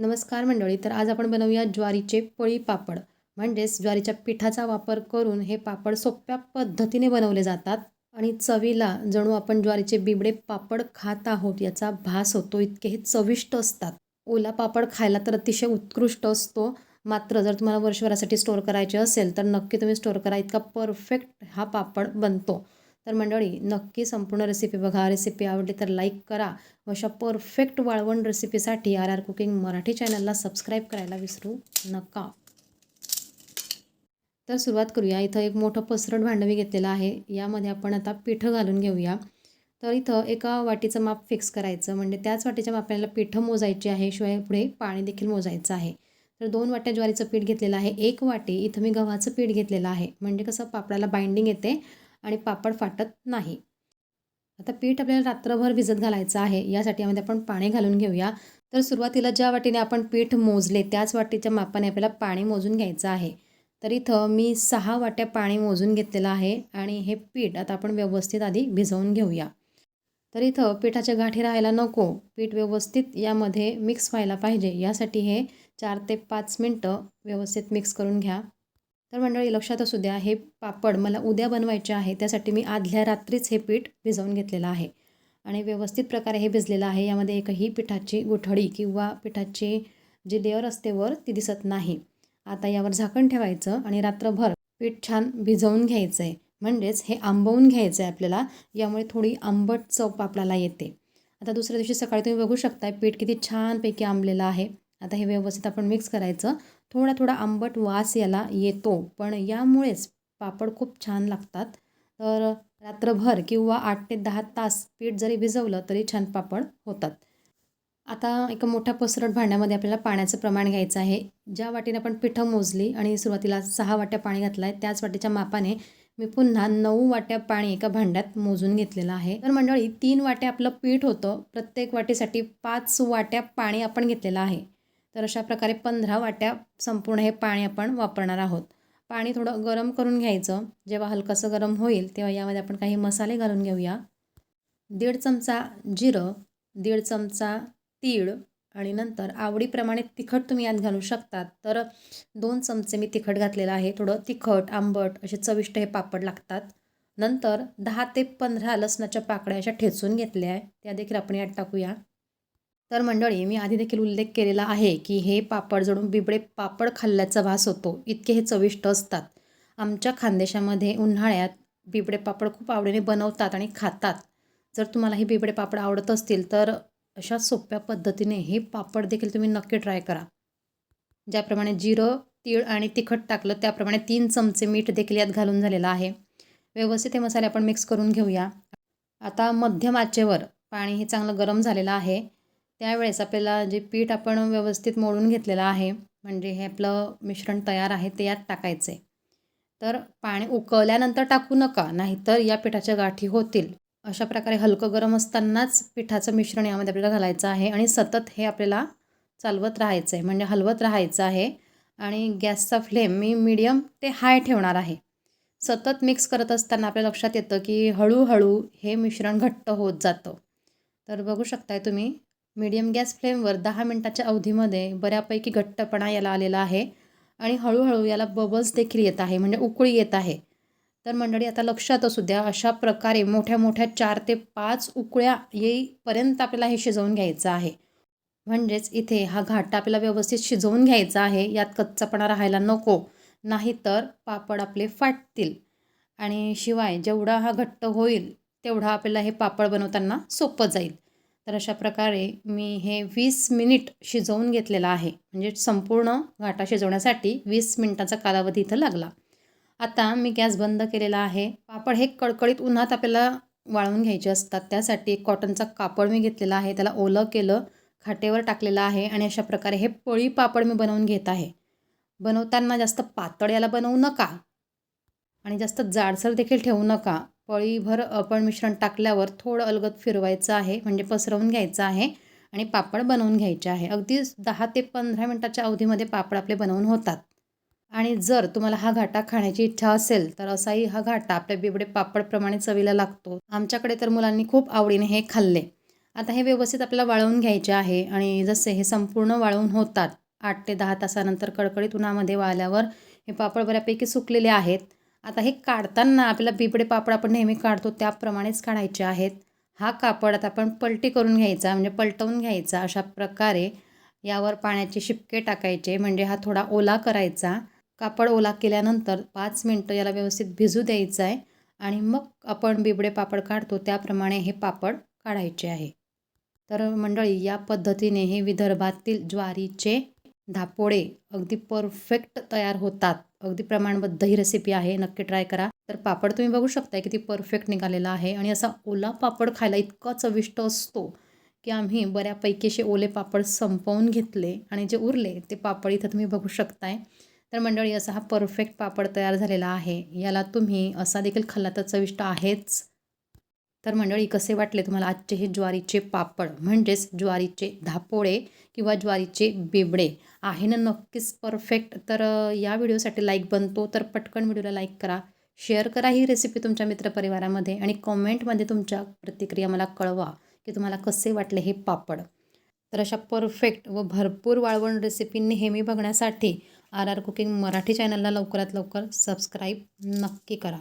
नमस्कार मंडळी तर आज आपण बनवूया ज्वारीचे पळी पापड. म्हणजेच ज्वारीच्या पिठाचा वापर करून हे पापड सोप्या पद्धतीने बनवले जातात आणि चवीला जणू आपण ज्वारीचे बिबडे पापड खात आहोत याचा भास होतो इतके हे चविष्ट असतात. ओला पापड खायला तर अतिशय उत्कृष्ट असतो. मात्र जर तुम्हाला वर्षभरासाठी स्टोअर करायचे असेल तर नक्की तुम्ही स्टोअर करा इतका परफेक्ट हा पापड बनतो. तर मंडळी नक्की संपूर्ण रेसिपी बघा. रेसिपी आवडली तर लाईक करा. व अशा परफेक्ट वाळवण रेसिपीसाठी आर आर कुकिंग मराठी चॅनलला सबस्क्राईब करायला विसरू नका. तर सुरुवात करूया. इथं एक मोठं पसरट भांडं मी घेतलेलं आहे. यामध्ये आपण आता पिठं घालून घेऊया. तर इथं एका वाटीचं माप फिक्स करायचं. म्हणजे त्याच वाटीच्या मापाला पिठं मोजायची आहे. शिवाय पुढे पाणी देखील मोजायचं आहे. तर दोन वाट्या ज्वारीचं पीठ घेतलेलं आहे. एक वाटी इथं मी गव्हाचं पीठ घेतलेलं आहे. म्हणजे कसं पापडाला बाइंडिंग येते. आणि पापड फाटत नाही. आता पीठ आपल्याला रात्रभर भिजत घालायचं आहे यासाठी यामध्ये आपण पाणी घालून घेऊया. तर सुरुवातीला ज्या वाटीने आपण पीठ मोजले त्याच वाटीच्या मापाने आपल्याला पाणी मोजून घ्यायचं आहे. तर इथं मी सहा वाट्या पाणी मोजून घेतलेलं आहे आणि हे पीठ आता आपण व्यवस्थित आधी भिजवून घेऊया. तर इथं पिठाच्या गाठी राहायला नको पीठ व्यवस्थित यामध्ये मिक्स व्हायला पाहिजे. यासाठी हे चार ते पाच मिनटं व्यवस्थित मिक्स करून घ्या. तर मंडळी लक्षात असू द्या हे पापड मला उद्या बनवायचे आहे त्यासाठी मी आदल्या रात्रीच हे पीठ भिजवून घेतलेलं आहे. आणि व्यवस्थित प्रकारे हे भिजलेलं आहे यामध्ये एकही पिठाची गुठळी किंवा पिठाची जी लेअर असते वर ती दिसत नाही. आता यावर झाकण ठेवायचं आणि रात्रभर पीठ छान भिजवून घ्यायचं आहे म्हणजेच हे आंबवून घ्यायचं आहे आपल्याला यामुळे थोडी आंबट चव पापडाला येते. आता दुसऱ्या दिवशी सकाळी तुम्ही बघू शकता पीठ किती छानपैकी आंबलेलं आहे. आता हे व्यवस्थित आपण मिक्स करायचं. थोडा थोडा आंबट वास याला येतो. पण यामुळेच पापड खूप छान लागतात. तर रात्रभर किंवा आठ ते दहा तास पीठ जरी भिजवलं तरी छान पापड होतात. आता एका मोठ्या पसरट भांड्यामध्ये आपल्याला पाण्याचं प्रमाण घ्यायचं आहे. ज्या वाटीने आपण पिठं मोजली आणि सुरुवातीला सहा वाट्या पाणी घातलं आहे त्याच वाटीच्या मापाने मी पुन्हा नऊ वाट्या पाणी एका भांड्यात मोजून घेतलेलं आहे. तर मंडळी तीन वाट्या आपलं पीठ होतं. प्रत्येक वाटीसाठी पाच वाट्या पाणी आपण घेतलेलं आहे. तर अशा प्रकारे पंधरा वाट्या संपूर्ण हे पाणी आपण वापरणार आहोत. पाणी थोडं गरम करून घ्यायचं. जेव्हा हलकंसं गरम होईल तेव्हा यामध्ये आपण काही मसाले घालून घेऊया. दीड चमचा जिरं दीड चमचा तीळ आणि नंतर आवडीप्रमाणे तिखट तुम्ही यात घालू शकतात. तर दोन चमचे मी तिखट घातलेलं आहे. थोडं तिखट आंबट असे चविष्ट हे पापड लागतात. नंतर दहा ते पंधरा लसणाच्या पाकळ्या अशा ठेचून घेतल्या आहे त्या देखील आपण यात टाकूया. तर मंडळी मी आधी देखील उल्लेख केलेला आहे की हे पापड जणून बिबडे पापड खाल्ल्याचा भास होतो. इतके हे चविष्ट असतात. आमच्या खानदेशामध्ये उन्हाळ्यात बिबडे पापड खूप आवडीने बनवतात आणि खातात. जर तुम्हाला हे बिबडे पापड आवडत असतील तर अशा सोप्या पद्धतीने हे पापड देखील तुम्ही नक्की ट्राय करा. ज्याप्रमाणे जिरं तीळ आणि तिखट टाकलं त्याप्रमाणे तीन चमचे मीठ देखील यात घालून झालेलं आहे. व्यवस्थित हे मसाले आपण मिक्स करून घेऊया. आता मध्यम आचेवर पाणी हे चांगलं गरम झालेलं आहे. त्यावेळेस आपल्याला जे पीठ आपण व्यवस्थित मोडून घेतलेलं आहे म्हणजे हे आपलं मिश्रण तयार आहे ते यात टाकायचं आहे तर पाणी उकळल्यानंतर टाकू नका नाहीतर या पिठाच्या गाठी होतील. अशा प्रकारे हलकं गरम असतानाच पिठाचं मिश्रण यामध्ये आपल्याला घालायचं आहे आणि सतत हे आपल्याला चालवत राहायचं आहे म्हणजे हलवत राहायचं आहे. आणि गॅसचा फ्लेम मी मीडियम ते हाय ठेवणार आहे. सतत मिक्स करत असताना आपल्या लक्षात येतं की हळूहळू हे मिश्रण घट्ट होत जातं. तर बघू शकताय तुम्ही मीडियम गॅस फ्लेमवर दहा मिनटाच्या अवधीमध्ये बऱ्यापैकी घट्टपणा याला आलेला आहे आणि हळूहळू याला बबल्स देखील येत आहे म्हणजे उकळी येत आहे. तर मंडळी आता लक्षात असू द्या अशा प्रकारे मोठ्या मोठ्या चार ते पाच उकळ्या येईपर्यंत आपल्याला हे शिजवून घ्यायचं आहे. म्हणजेच इथे हा घाटा आपल्याला व्यवस्थित शिजवून घ्यायचा आहे यात कच्चापणा राहायला नको नाहीतर पापड आपले फाटतील. आणि शिवाय जेवढा हा घट्ट होईल तेवढा आपल्याला हे पापड बनवताना सोपं जाईल. तर अशा प्रकारे मी हे वीस मिनिट शिजवून घेतलेलं आहे. म्हणजे संपूर्ण घाटा शिजवण्यासाठी वीस मिनिटाचा कालावधी इथं लागला. आता मी गॅस बंद केलेला आहे. पापड हे कडकडीत उन्हात आपल्याला वाळवून घ्यायचे असतात. त्यासाठी एक कॉटनचा कापड मी घेतलेला आहे. त्याला ओलं केलं खाटेवर टाकलेलं आहे आणि अशा प्रकारे हे पळी पापड मी बनवून घेत आहे. बनवताना जास्त पातळ याला बनवू नका आणि जास्त जाडसर देखील ठेवू नका. पळीभर आपण मिश्रण टाकल्यावर थोडं अलगद फिरवायचं आहे म्हणजे पसरवून घ्यायचं आहे आणि पापड बनवून घ्यायचे आहे. अगदी दहा ते पंधरा मिनटाच्या अवधीमध्ये पापड आपले बनवून होतात. आणि जर तुम्हाला हा घाटा खाण्याची इच्छा असेल तर असाही हा घाटा आपल्या बिबडे पापडप्रमाणे चवीला लागतो. आमच्याकडे तर मुलांनी खूप आवडीने हे खाल्ले. आता हे व्यवस्थित आपल्याला वाळवून घ्यायचे आहे आणि जसे हे संपूर्ण वाळवून होतात आठ ते दहा तासानंतर कडकडीत उन्हामध्ये वाळल्यावर हे पापड बऱ्यापैकी सुकलेले आहेत. आता हे काढताना आपल्याला बिबडे पापड आपण नेहमी काढतो त्याप्रमाणेच काढायचे आहेत. हा कापड आता आपण पलटी करून घ्यायचा म्हणजे पलटवून घ्यायचा अशा प्रकारे यावर पाण्याचे शिपके टाकायचे म्हणजे हा थोडा ओला करायचा. कापड ओला केल्यानंतर पाच मिनटं याला व्यवस्थित भिजू द्यायचं आहे आणि मग आपण बिबडे पापड काढतो त्याप्रमाणे हे पापड काढायचे आहे. तर मंडळी या पद्धतीने हे विदर्भातील ज्वारीचे धापोळे अगदी परफेक्ट तयार होतात. अगदी प्रमाणबद्ध ही रेसिपी आहे. नक्की ट्राय करा. तर पापड तुम्ही बघू शकता किती परफेक्ट निघालेला आहे आणि असा ओला पापड खायला इतका चविष्ट असतो की आम्ही बऱ्यापैकी असे ओले पापड संपवून घेतले आणि जे उरले ते पापड इथं तुम्ही बघू शकताय. तर मंडळी असा हा परफेक्ट पापड तयार झालेला आहे. याला तुम्ही असा देखील खाल्ला तर चविष्ट आहेच. तर मंडळी कसे वाटले तुम्हाला आजचे हे ज्वारीचे पापड? म्हणजेच ज्वारीचे धापोळे किंवा ज्वारीचे बिबडे. आहे ना नक्कीच परफेक्ट तर या व्हिडिओसाठी लाईक बनतो तर पटकन व्हिडिओला लाईक करा. शेअर करा ही रेसिपी तुमच्या मित्रपरिवारामध्ये आणि कॉमेंटमध्ये तुमच्या प्रतिक्रिया मला कळवा की तुम्हाला कसे वाटले हे पापड. तर अशा परफेक्ट व भरपूर वाळवण रेसिपी नेहमी बघण्यासाठी आर आर कुकिंग मराठी चॅनलला लवकरात लवकर सबस्क्राईब नक्की करा.